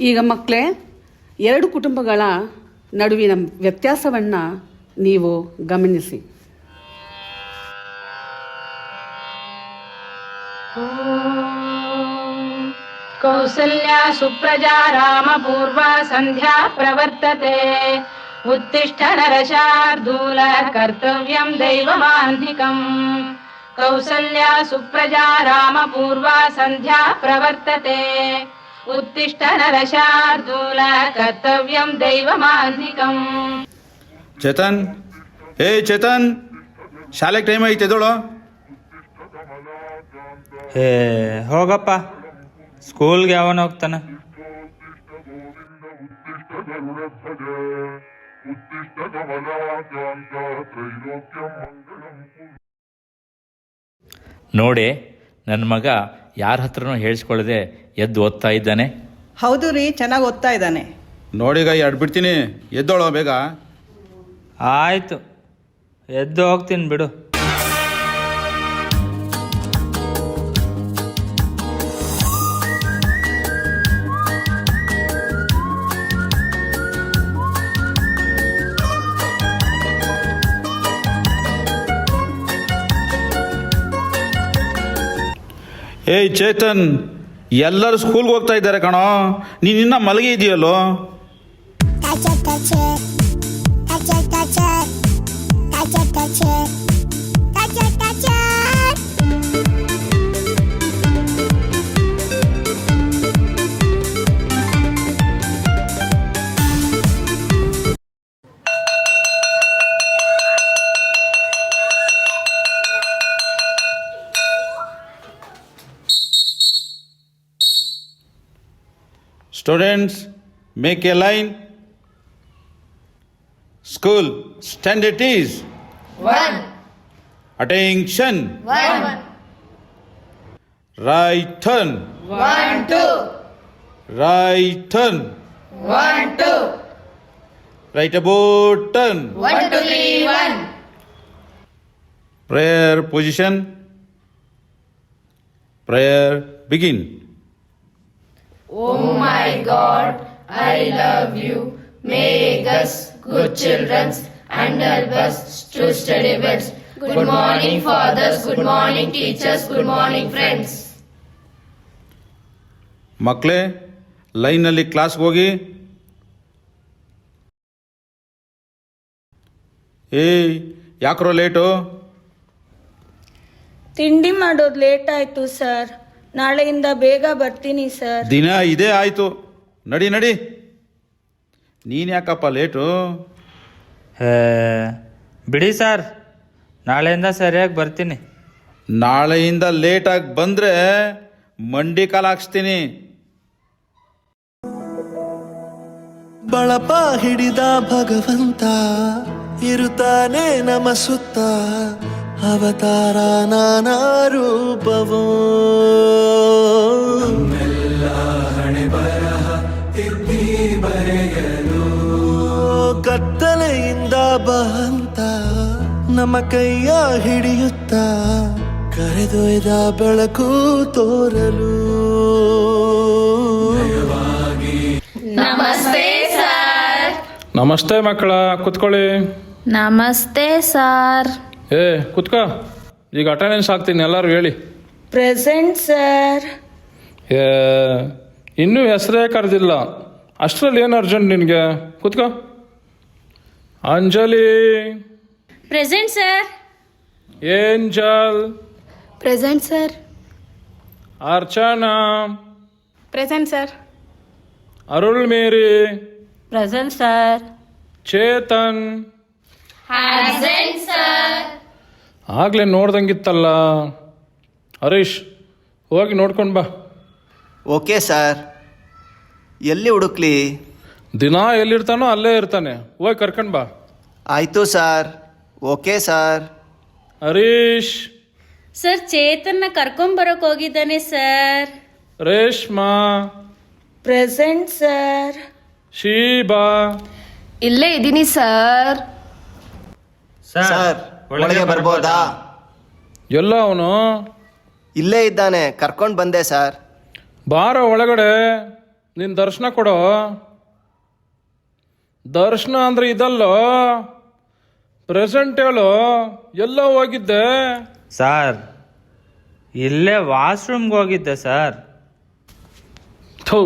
ಈಗ ಮಕ್ಕಳೇ ಎರಡು ಕುಟುಂಬಗಳ ನಡುವಿನ ವ್ಯತ್ಯಾಸವನ್ನು ನೀವು ಗಮನಿಸಿ कौसल्या सुप्रजा रामपूर्वा सन्ध्या प्रवर्तते उत्तिष्ठ नरशार्दूल कर्तव्यम् दैवमाह्निकम् कौसल्या सुप्रजा रामपूर्वा सन्ध्या प्रवर्तते उत्तिष्ठ नरशार्दूल कर्तव्यम् दैवमाह्निकम् ಚೇತನ್ ಏ ಚೇತನ್ ಶಾಲೆಗೆ ಟೈಮ್ ಐತೆ ಎದೋಳು ಹೇ ಹೋಗಪ್ಪ ಸ್ಕೂಲ್ಗೆ ಯಾವನ ಹೋಗ್ತಾನ ನೋಡಿ ನನ್ನ ಮಗ ಯಾರ ಹತ್ರನೂ ಹೇಳಿಸ್ಕೊಳ್ಳದೆ ಎದ್ದು ಓದ್ತಾ ಇದ್ದಾನೆ? ಹೌದು ರೀ ಚೆನ್ನಾಗಿ ಓದ್ತಾ ಇದ್ದಾನೆ. ನೋಡಿಗ ಎರಡು ಬಿಡ್ತೀನಿ ಎದ್ದೋಳ ಬೇಗ. ಆಯಿತು. ಎದ್ದು ಹೋಗ್ತೀನಿ ಬಿಡು. ಏಯ್ ಚೇತನ್ ಎಲ್ಲರೂ ಸ್ಕೂಲ್ಗೆ ಹೋಗ್ತಾ ಇದ್ದಾರೆ ಕಣೋ. ನೀನು ಇನ್ನೂ ಮಲಗಿ ಇದೆಯಲ್ಲೋ Students, make a line. School, stand at ease. One. Attention. One. Right turn. One, two. Right turn. One, two. Right about turn. One, two, three, one. Prayer position. Prayer begin. Turn right about turn prayer position prayer begin Good morning, fathers. Good morning, teachers. Good morning, friends. ಮಕ್ಕಳೇ ಲೈನಲ್ಲಿ ಕ್ಲಾಸ್ಗೆ ಹೋಗಿ ಏಯ್ ಯಾಕ್ರೋ late ತಿಂಡಿ ಮಾಡೋದು late ಆಯಿತು sir ನಾಳೆಯಿಂದ ಬೇಗ ಬರ್ತೀನಿ ಸರ್. ದಿನ ಇದೇ ಆಯಿತು. ನಡಿ ನಡಿ. ನೀನು ಯಾಕಪ್ಪ ಲೇಟು? ಹೇ ಬಿಡಿ ಸರ್. ನಾಳೆಯಿಂದ ಸರಿಯಾಗಿ ಬರ್ತೀನಿ. ನಾಳೆಯಿಂದ ಲೇಟಾಗಿ ಬಂದರೆ ಮಂಡಿ ಕಾಲು ಹಾಕ್ಸ್ತೀನಿ. ಬಳಪ ಹಿಡಿದ ಭಗವಂತ ಇರುತ್ತಾನೆ ನಮ ಸುತ್ತ. ಅವತಾರ ನಾನಾ ರೂಪವೋ. ನಮ್ಮ ಕೈಯ ಹಿಡಿಯುತ್ತ ಕರೆದೊಯ್ದ ಬೆಳಕು ತೋರಲು. ನಮಸ್ತೆ ನಮಸ್ತೆ ಮಕ್ಕಳ ಕುತ್ಕೊಳ್ಳಿ. ನಮಸ್ತೆ ಸರ್. ಏ ಕುತ್ಕೋ. ಈಗ ಅಟೆಂಡೆನ್ಸ್ ಹಾಕ್ತೀನಿ ಎಲ್ಲರೂ ಹೇಳಿ. ಪ್ರೆಸೆಂಟ್ ಸರ್ ಏ ಇನ್ನೂ ಹೆಸರೇ ಕರೆದಿಲ್ಲ. ಅಷ್ಟರಲ್ಲಿ ಏನು ಅರ್ಜೆಂಟ್ ನಿನಗೆ? ಕುತ್ಕೋ. Anjali. Present sir Angel present sir Archana present sir Arul Mary present sir Chetan ಆಗ್ಲೇ ನೋಡ್ದಂಗಿತ್ತಲ್ಲ. ಹರೀಶ್ ಹೋಗಿ ನೋಡ್ಕೊಂಡು ಬಾ. Okay sir. ಎಲ್ಲಿ ಹುಡುಕ್ಲಿ? ದಿನ ಎಲ್ಲಿರ್ತಾನೋ ಅಲ್ಲೇ ಇರ್ತಾನೆ. ಹೋಗಿ ಕರ್ಕೊಂಡು ಬಾ. ಆಯಿತು sir. Okay sir. Harish. Sir ಚೇತನ್ನ ಕರ್ಕೊಂಬರಕ್ ಹೋಗಿದ್ದಾನೆ sir. Reshma. Present sir. Sheeba. ಇಲ್ಲೇ ಇದ್ದೀನಿ ಸರ್. ಸರ್ ಒಳಗೆ ಬರ್ಬೋದಾ? ಎಲ್ಲ ಅವನು? ಇಲ್ಲೇ ಇದ್ದಾನೆ ಕರ್ಕೊಂಡು ಬಂದೆ ಸರ್. ಬಾರ ಒಳಗಡೆ ನಿನ್ನ ದರ್ಶನ ಕೊಡೋ. ದರ್ಶನ ಅಂದ್ರೆ ಇದಲ್ಲೋ? ಪ್ರೆಸೆಂಟ್ ಹೇಳು ಎಲ್ಲ ಹೋಗಿದ್ದೆ. ಸರ್ ಇಲ್ಲೇ ವಾಶ್ರೂಮ್ಗೆ ಹೋಗಿದ್ದೆ ಸರ್ ಥೂ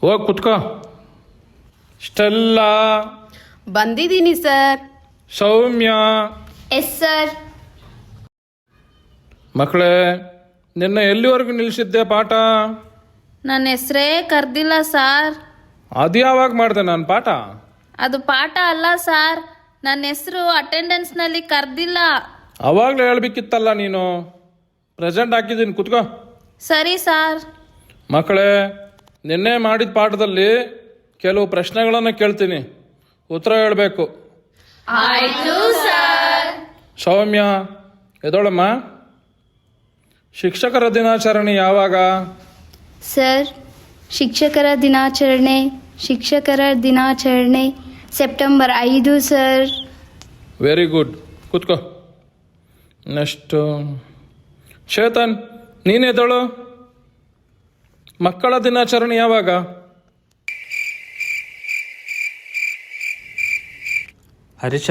ಹೋಗಿ ಕುತ್ಕೋ. ಸ್ಟೆಲ್ಲಾ. ಬಂದಿದ್ದೀನಿ ಸರ್ ಸೌಮ್ಯ. ಎಸ್ ಸರ್ ಮಕ್ಕಳೇ ನಿನ್ನ ಎಲ್ಲಿವರೆಗೂ ನಿಲ್ಲಿಸಿದ್ದೆ ಪಾಠ? ನನ್ನ ಹೆಸರೇ ಕರ್ದಿಲ್ಲ ಸಾರ್ ಅದು ಯಾವಾಗ ಮಾಡಿದೆ ನಾನು ಪಾಠ? ಅದು ಪಾಠ ಅಲ್ಲ ಸಾರ್ ನನ್ನ ಹೆಸರು ಅಟೆಂಡೆನ್ಸ್ನಲ್ಲಿ ಕರ್ದಿಲ್ಲ. ಅವಾಗಲೇ ಹೇಳ್ಬೇಕಿತ್ತಲ್ಲ ನೀನು? ಪ್ರೆಸೆಂಟ್ ಹಾಕಿದ್ದೀನಿ ಕುತ್ಕೋ. ಸರಿ ಸಾರ್ ಮಕ್ಕಳೇ ನಿನ್ನೆ ಮಾಡಿದ ಪಾಠದಲ್ಲಿ ಕೆಲವು ಪ್ರಶ್ನೆಗಳನ್ನು ಕೇಳ್ತೀನಿ. ಉತ್ತರ ಹೇಳಬೇಕು. ಆಯ್ತು ಸರ್ ಸೌಮ್ಯ ಎದೋಳಮ್ಮ? ಶಿಕ್ಷಕರ ದಿನಾಚರಣೆ ಯಾವಾಗ? ಸರ್ ಶಿಕ್ಷಕರ ದಿನಾಚರಣೆ ಶಿಕ್ಷಕರ ದಿನಾಚರಣೆ ಸೆಪ್ಟೆಂಬರ್ ಐದು ಸರ್ ವೆರಿ ಗುಡ್ ಕೂತ್ಕೋ. ನೆಕ್ಸ್ಟ್ ಚೇತನ್ ನೀನೇ ಎದೋಳು ಮಕ್ಕಳ ದಿನಾಚರಣೆ ಯಾವಾಗ? ಹರೀಶ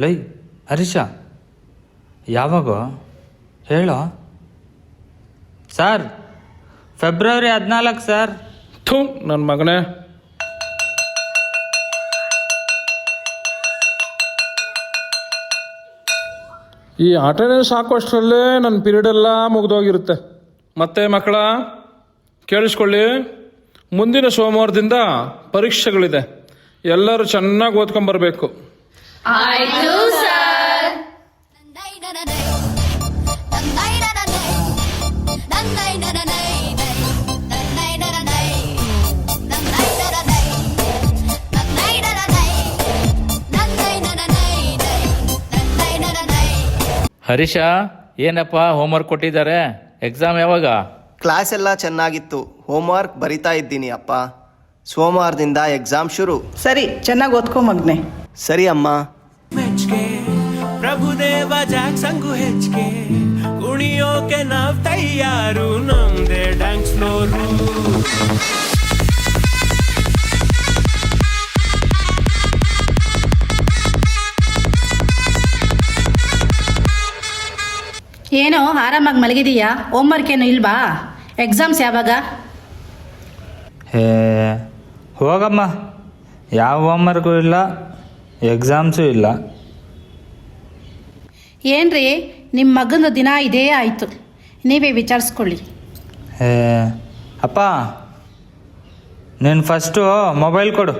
ಲೈ ಹರೀಶ. ಯಾವಾಗ? ಹೇಳೋ. ಸರ್ ಫೆಬ್ರವರಿ ಹದಿನಾಲ್ಕು ಸರ್ ಥೂ ನನ್ನ ಮಗನೇ. ಈ ಅಟೆಂಡೆನ್ಸ್ ಹಾಕೋಷ್ಟರಲ್ಲೇ ನನ್ನ ಪೀರಿಯಡ್ ಎಲ್ಲ ಮುಗಿದೋಗಿರುತ್ತೆ. ಮತ್ತೆ ಮಕ್ಕಳ ಕೇಳಿಸ್ಕೊಳ್ಳಿ. ಮುಂದಿನ ಸೋಮವಾರದಿಂದ ಪರೀಕ್ಷೆಗಳಿದೆ. ಎಲ್ಲರೂ ಚೆನ್ನಾಗಿ ಓದ್ಕೊಂಬರ್ಬೇಕು ಆಯ್ತು ಸರ್. ಹರೀಶ ಏನಪ್ಪ ಹೋಮ್ವರ್ಕ್ ಕೊಟ್ಟಿದ್ದಾರೆ? ಎಕ್ಸಾಮ್ ಯಾವಾಗ? ಕ್ಲಾಸ್ ಎಲ್ಲ ಚೆನ್ನಾಗಿತ್ತು. ಹೋಮ್ವರ್ಕ್ ಬರಿತಾ ಇದ್ದೀನಿ ಅಪ್ಪ. ಸೋಮವಾರದಿಂದ ಎಕ್ಸಾಮ್ ಶುರು. ಸರಿ ಚೆನ್ನಾಗಿ ಓದ್ಕೊ ಮಗ್ನೆ. ಸರಿ ಅಮ್ಮ. ಮೆಚ್ಗೆ ಪ್ರಭುದೇವ ಜಾಕ್ಸಂಗು ಹೆಚ್ಚಿಗೆ ಕುಣಿಯೋಕೆ ನಾವ್ ತಯಾರು ನಮ್ದೇ ಡ್ಯಾನ್ಸ್ ಫ್ಲೋರು ಏನೋ ಆರಾಮಾಗಿ ಮಲಗಿದೀಯಾ? ಹೋಮ್ವರ್ಕ್ ಏನು ಇಲ್ವಾ? ಎಕ್ಸಾಮ್ಸ್ ಯಾವಾಗ? ಹೇ ಹೋಗಮ್ಮ. ಯಾವ ಹೋಮ್ವರ್ಕು ಇಲ್ಲ ಎಕ್ಸಾಮ್ಸು ಇಲ್ಲ. ಏನ್ರಿ ನಿಮ್ಮ ಮಗನ ದಿನ ಇದೇ ಆಯಿತು. ನೀವೇ ವಿಚಾರಿಸ್ಕೊಳ್ಳಿ. ಹೇ ಅಪ್ಪ ನೀನು ಫಸ್ಟು ಮೊಬೈಲ್ ಕೊಡು.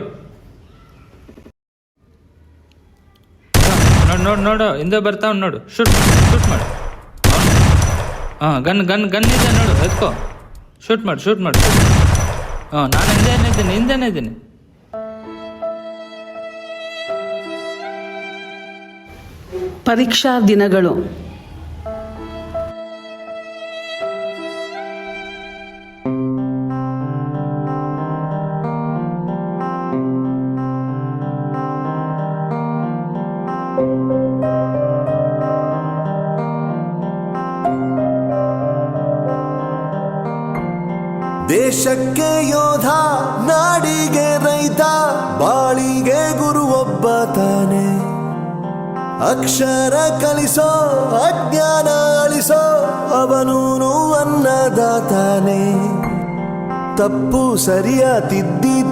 ನೋಡು ನೋಡು ನೋಡು ಹಿಂದೆ ಬರ್ತಾವ್ ನೋಡು. ಶೂಟ್ ಶೂಟ್ ಮಾಡು. ಹಾಂ, ಗನ್ ಗನ್ ಗನ್ ಇದೆ ನೋಡು, ಎತ್ಕೋ. ಶೂಟ್ ಮಾಡು ಶೂಟ್ ಮಾಡು. ಹಾಂ, ನಾನು ಹಿಂದೆನೇ ಇದ್ದೀನಿ ಹಿಂದೆನೇ ಇದ್ದೀನಿ. ಪರೀಕ್ಷಾ ದಿನಗಳು. ದೇಶಕ್ಕೆ ಯೋಧ, ನಾಡಿಗೆ ರೈತ, ಬಾಳಿಗೆ ಗುರು ಒಬ್ಬ ತಾನೆ. ಅಕ್ಷರ ಕಲಿಸೋ, ಅಜ್ಞಾನ ಅಳಿಸೋ ಅವನೂನು ಅನ್ನದಾತಾನೆ. ತಪ್ಪು ಸರಿಯ ತಿದ್ದಿ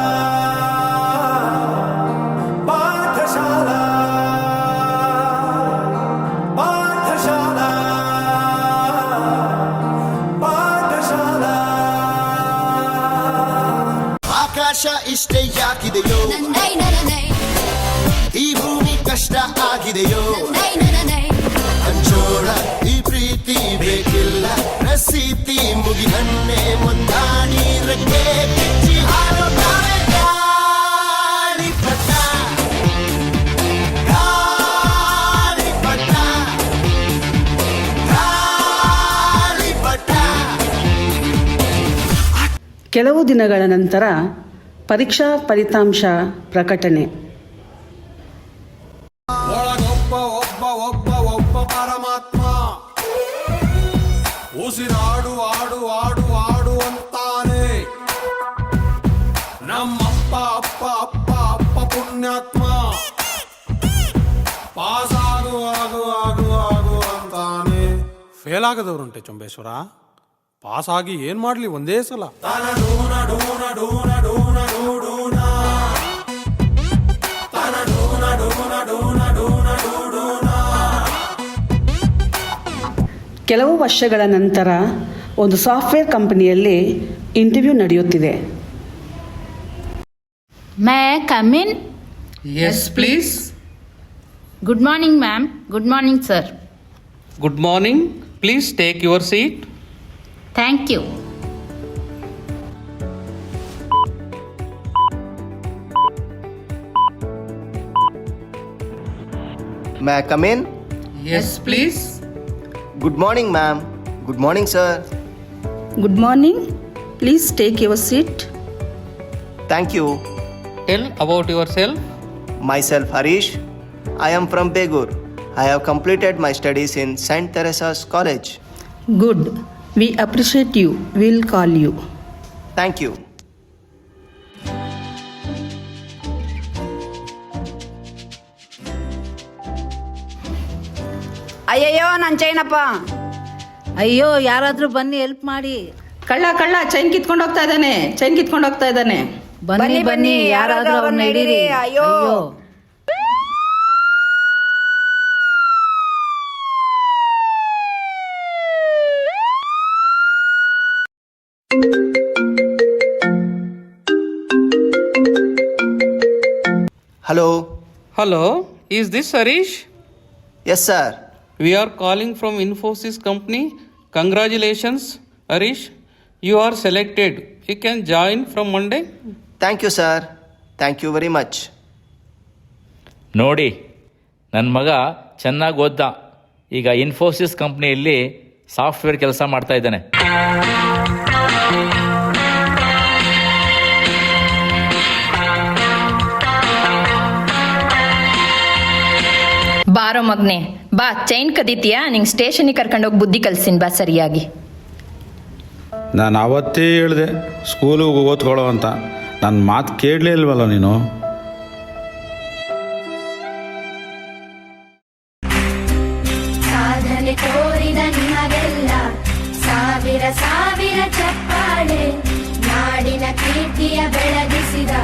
ಆಕಾಶ ಇಷ್ಟೇ ಯಾಕಿದೆಯೋ? ಈ ಭೂಮಿ ಕಷ್ಟ ಆಗಿದೆಯೋ? ಅಂಜೋಳ ಈ ಪ್ರೀತಿ ಬೇಕಿಲ್ಲ. ರಸೀತಿ ಮುಗಿದನ್ನೇ ಮುಂದಾಡಿ ರೆಕ್ಕೆ ಕಿಚ್ಚಿ. ಕೆಲವು ದಿನಗಳ ನಂತರ ಪರೀಕ್ಷಾ ಫಲಿತಾಂಶ ಪ್ರಕಟಣೆ ಒಳಗೊಬ್ಬ ಒಬ್ಬ ಒಬ್ಬ ಒಬ್ಬ ಪರಮಾತ್ಮ ಉಸಿರಾಡು ಆಡು ಆಡು ಆಡು ಅಂತಾನೆ ನಮ್ಮಪ್ಪ ಅಪ್ಪ ಅಪ್ಪ ಅಪ್ಪ ಪುಣ್ಯಾತ್ಮ ಪಾಸ್ ಆಗು ಆಗು ಆಗು ಆಗು ಅಂತಾನೆ ಫೇಲ್ ಆಗದವ್ರುಂಟೆ ಚೊಂಬೇಶ್ವರ ಪಾಸ್ ಆಗಿ ಏನ್ ಮಾಡ್ಲಿ ಒಂದೇ ಸಲ ತನ ಡೂನ ಡೂನ ಡೂನ ಡೂನ ಡೂ ಡೂನ ಕೆಲವು ವರ್ಷಗಳ ನಂತರ ಒಂದು ಸಾಫ್ಟ್ವೇರ್ ಕಂಪನಿಯಲ್ಲಿ ಇಂಟರ್ವ್ಯೂ ನಡೆಯುತ್ತಿದೆ. May come in yes please good morning ma'am good morning sir good morning please take your seat thank you may come in yes please Good morning, ma'am. Good morning, sir. Good morning. Please take your seat. Thank you. Tell about yourself. Myself, Harish. I am from Begur. I have completed my studies in St. Teresa's College. Good. We appreciate you. We'll call you. Thank you. ಅಯ್ಯಯ್ಯೋ ನನ್ನ ಚೈನಪ್ಪ ಅಯ್ಯೋ ಯಾರಾದರೂ ಬನ್ನಿ help ಮಾಡಿ ಕಳ್ಳ ಕಳ್ಳ chain ಕಿತ್ಕೊಂಡು ಹೋಗ್ತಾ ಇದ್ದಾನೆ ಚೈನ್ ಕಿತ್ಕೊಂಡು ಹೋಗ್ತಾ ಇದ್ದಾನೆ ಬನ್ನಿ ಬನ್ನಿ ಯಾರಾದರೂ ಅವ್ರನ್ನ ಹಿಡೀರಿ ಅಯ್ಯೋ Hello. Hello is this Harish Yes, sir. we are calling from Infosys company congratulations Harish you are selected you can join from Monday thank you sir thank you very much ನೋಡಿ ನನ್ನ ಮಗ ಚೆನ್ನಾಗಿ ಓದ್ದ. ಈಗ ಇನ್ಫೋಸಿಸ್ ಕಂಪ್ನಿಯಲ್ಲಿ ಸಾಫ್ಟ್ವೇರ್ ಕೆಲಸ ಮಾಡ್ತಾ ಇದ್ದಾನೆ. ಮಗ್ನೆ ಬಾ ಚೈನ್ ಕದೀತೀಯಾ? ನಿಂಗೆ ಸ್ಟೇಷನಿಗೆ ಕರ್ಕೊಂಡೋಗಿ ಬುದ್ಧಿ ಕಲ್ಸಿನ್ ಬಾ ಸರಿಯಾಗಿ. ನಾನು ಅವತ್ತೇ ಹೇಳಿದೆ ಸ್ಕೂಲಿಗೆ ಓದ್ಕೊಳ್ಳೋ ಅಂತ. ನನ್ನ ಮಾತು ಕೇಳಲೇ ಇಲ್ವಲ್ಲ ನೀನು? ಸಾಧನೆ ತೋರಿದ ನಿಮಗೆಲ್ಲ ಸಾವಿರ ಸಾವಿರ ಚಪ್ಪಾಳೆ. ನಾಡಿನ ಕೀರ್ತಿಯ ಬೆಳಗಿಸಿದ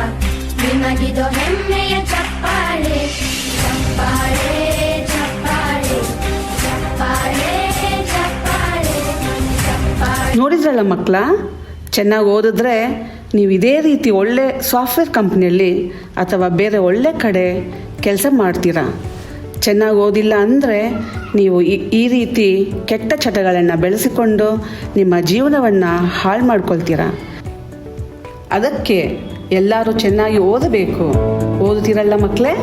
ನಿಮಗಿದು ಹೆಮ್ಮೆಯ ಚಪ್ಪಾಳೆ ಚಪ್ಪಾಳೆ. ಚಪ್ಪಾಳೆ. ನೋಡಿದ್ರಲ್ಲ ಮಕ್ಕಳ? ಚೆನ್ನಾಗಿ ಓದಿದ್ರೆ ನೀವು ಇದೇ ರೀತಿ ಒಳ್ಳೆ ಸಾಫ್ಟ್ವೇರ್ ಕಂಪ್ನಿಯಲ್ಲಿ ಅಥವಾ ಬೇರೆ ಒಳ್ಳೆ ಕಡೆ ಕೆಲಸ ಮಾಡ್ತೀರಾ? ಚೆನ್ನಾಗಿ ಓದಿಲ್ಲ ಅಂದರೆ ನೀವು ಈ ರೀತಿ ಕೆಟ್ಟ ಚಟಗಳನ್ನು ಬೆಳೆಸಿಕೊಂಡು ನಿಮ್ಮ ಜೀವನವನ್ನು ಹಾಳು ಮಾಡ್ಕೊಳ್ತೀರಾ? ಅದಕ್ಕೆ ಎಲ್ಲರೂ ಚೆನ್ನಾಗಿ ಓದಬೇಕು. ಓದುತ್ತೀರಲ್ಲ ಮಕ್ಕಳೇ?